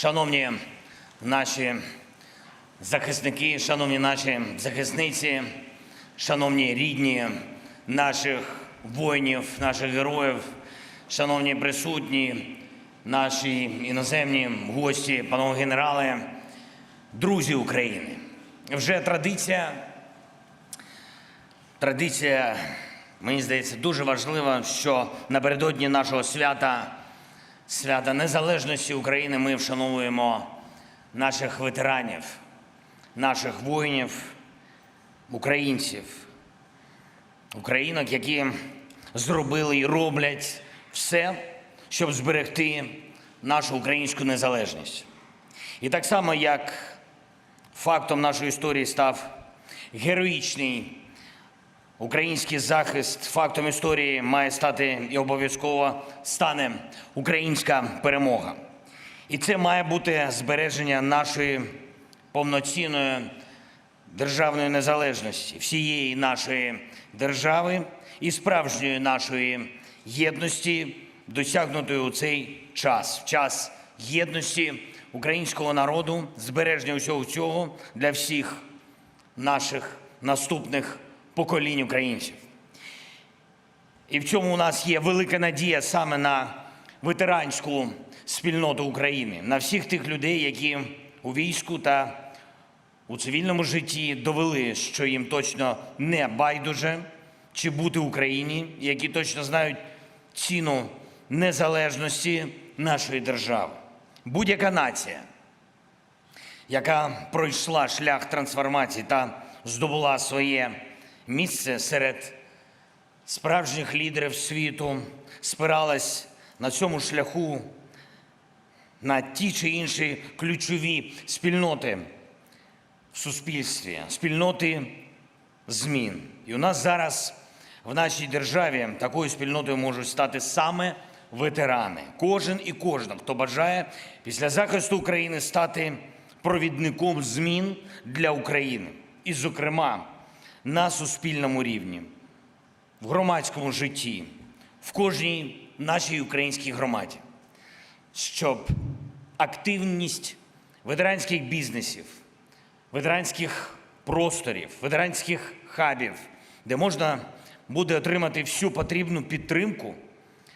Шановні наші захисники, шановні наші захисниці, шановні рідні наших воїнів, наших героїв, шановні присутні, наші іноземні гості, панове генерали, друзі України. Вже традиція Традиція, мені здається, дуже важлива, що напередодні нашого свята, свята Незалежності України, ми вшановуємо наших ветеранів, наших воїнів, українців, українок, які зробили і роблять все, щоб зберегти нашу українську незалежність. І так само, як фактом нашої історії став героїчний Український захист фактом історії має стати і обов'язково стане українська перемога. І це має бути збереження нашої повноцінної державної незалежності, всієї нашої держави і справжньої нашої єдності, досягнутої у цей час, в час єдності українського народу, збереження усього цього для всіх наших наступних поколінь українців. І в цьому у нас є велика надія саме на ветеранську спільноту України, на всіх тих людей, які у війську та у цивільному житті довели, що їм точно не байдуже чи бути в Україні, які точно знають ціну незалежності нашої держави. Будь-яка нація, яка пройшла шлях трансформації та здобула своє місце серед справжніх лідерів світу, спиралась на цьому шляху на ті чи інші ключові спільноти в суспільстві, спільноти змін. І у нас зараз в нашій державі такою спільнотою можуть стати саме ветерани. Кожен і кожна, хто бажає після захисту України стати провідником змін для України. І, зокрема, на суспільному рівні, в громадському житті, в кожній нашій українській громаді, щоб активність ветеранських бізнесів, ветеранських просторів, ветеранських хабів, де можна буде отримати всю потрібну підтримку,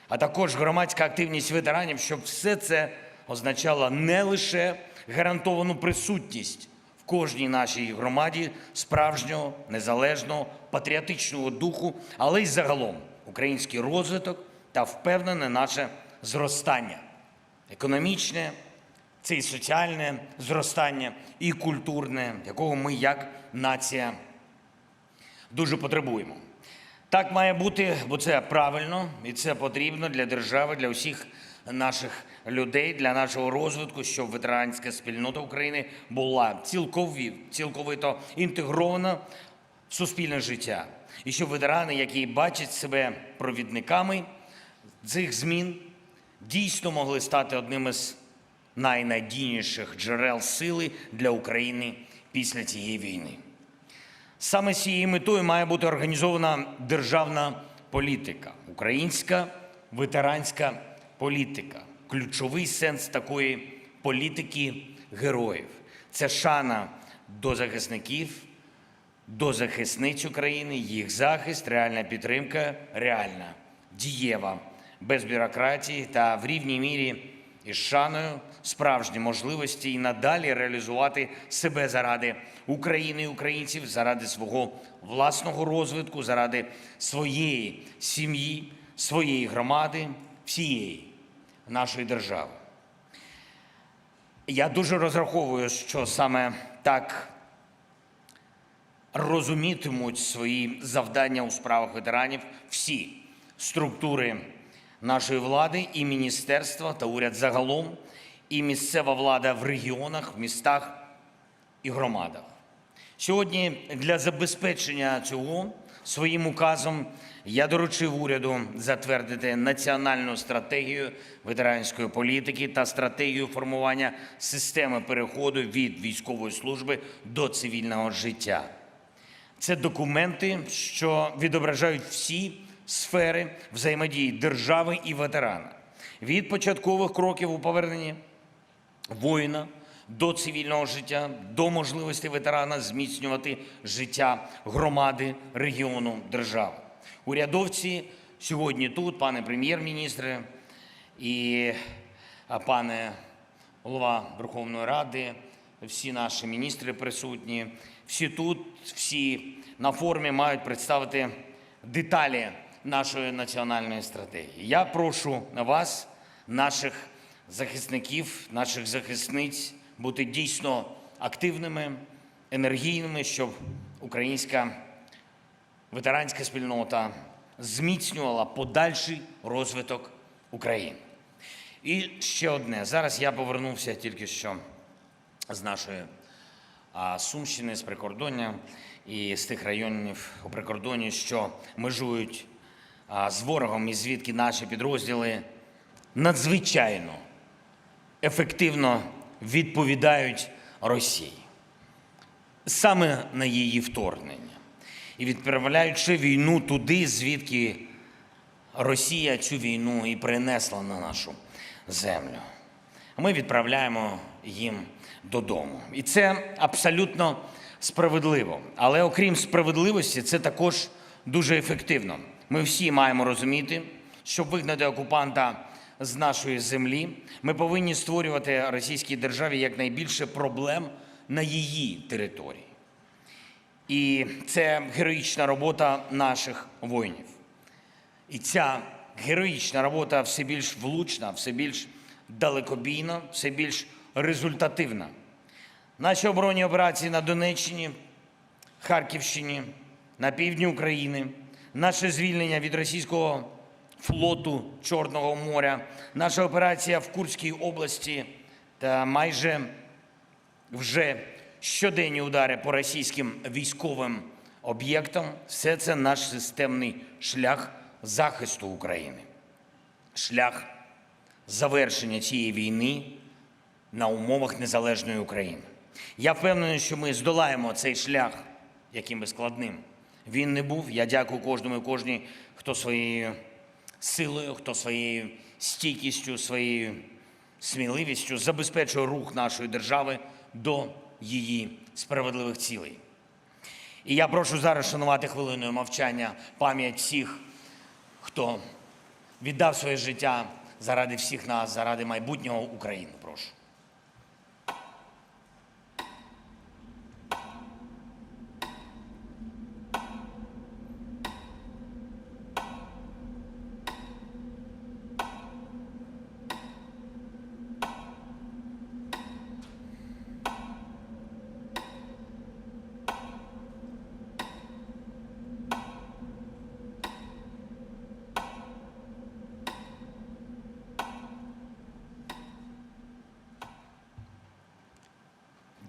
а також громадська активність ветеранів, щоб все це означало не лише гарантовану присутність кожній нашій громаді справжнього незалежного патріотичного духу, але й загалом український розвиток та впевнене наше зростання, економічне, це і соціальне зростання, і культурне, якого ми як нація дуже потребуємо. Так має бути, бо це правильно і це потрібно для держави, для усіх наших людей, для нашого розвитку, щоб ветеранська спільнота України була цілковито інтегрована в суспільне життя. І щоб ветерани, які бачать себе провідниками цих змін, дійсно могли стати одним із найнадійніших джерел сили для України після цієї війни. Саме з цією метою має бути організована державна політика, українська ветеранська політика. Ключовий сенс такої політики героїв це шана до захисників, до захисниць України, їх захист, реальна підтримка, реальна, дієва, без бюрократії та в рівній мірі із шаною справжні можливості і надалі реалізувати себе заради України і українців, заради свого власного розвитку, заради своєї сім'ї, своєї громади, всієї нашої держави. Я дуже розраховую, що саме так розумітимуть свої завдання у справах ветеранів всі структури нашої влади, і міністерства та уряд загалом, і місцева влада в регіонах, в містах і громадах. Сьогодні для забезпечення цього своїм указом я доручив уряду затвердити національну стратегію ветеранської політики та стратегію формування системи переходу від військової служби до цивільного життя. Це документи, що відображають всі сфери взаємодії держави і ветерана від початкових кроків у поверненні воїна до цивільного життя, до можливості ветерана зміцнювати життя громади, регіону, держави. Урядовці сьогодні тут, пане прем'єр-міністре і пане голова Верховної Ради, всі наші міністри присутні, всі тут, всі на форумі мають представити деталі нашої національної стратегії. Я прошу вас, наших захисників, наших захисниць, бути дійсно активними, енергійними, щоб українська ветеранська спільнота зміцнювала подальший розвиток України. І ще одне. Зараз я повернувся тільки що з нашої Сумщини, з прикордоння і з тих районів у прикордонні, що межують з ворогом, і звідки наші підрозділи надзвичайно ефективно відповідають Росії саме на її вторгнення і відправляючи війну туди, звідки Росія цю війну і принесла на нашу землю. Ми відправляємо їм додому. І це абсолютно справедливо. Але окрім справедливості, це також дуже ефективно. Ми всі маємо розуміти, щоб вигнати окупанта з нашої землі, ми повинні створювати російській державі якнайбільше проблем на її території. І це героїчна робота наших воїнів. І ця героїчна робота все більш влучна, все більш далекобійна, все більш результативна. Наші оборонні операції на Донеччині, Харківщині, на півдні України, наше звільнення від російського флоту Чорного моря, наша операція в Курській області та майже вже щоденні удари по російським військовим об'єктам все це наш системний шлях захисту України, шлях завершення цієї війни на умовах незалежної України. Я впевнений, що ми здолаємо цей шлях, яким би складним він не був. Я дякую кожному і кожній, хто своєю силою, хто своєю стійкістю, своєю сміливістю забезпечує рух нашої держави до її справедливих цілей. І я прошу зараз шанувати хвилиною мовчання пам'ять всіх, хто віддав своє життя заради всіх нас, заради майбутнього України.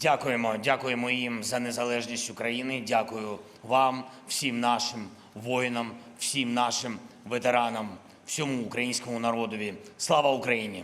Дякуємо, дякуємо їм за незалежність України. Дякую вам, всім нашим воїнам, всім нашим ветеранам, всьому українському народові. Слава Україні!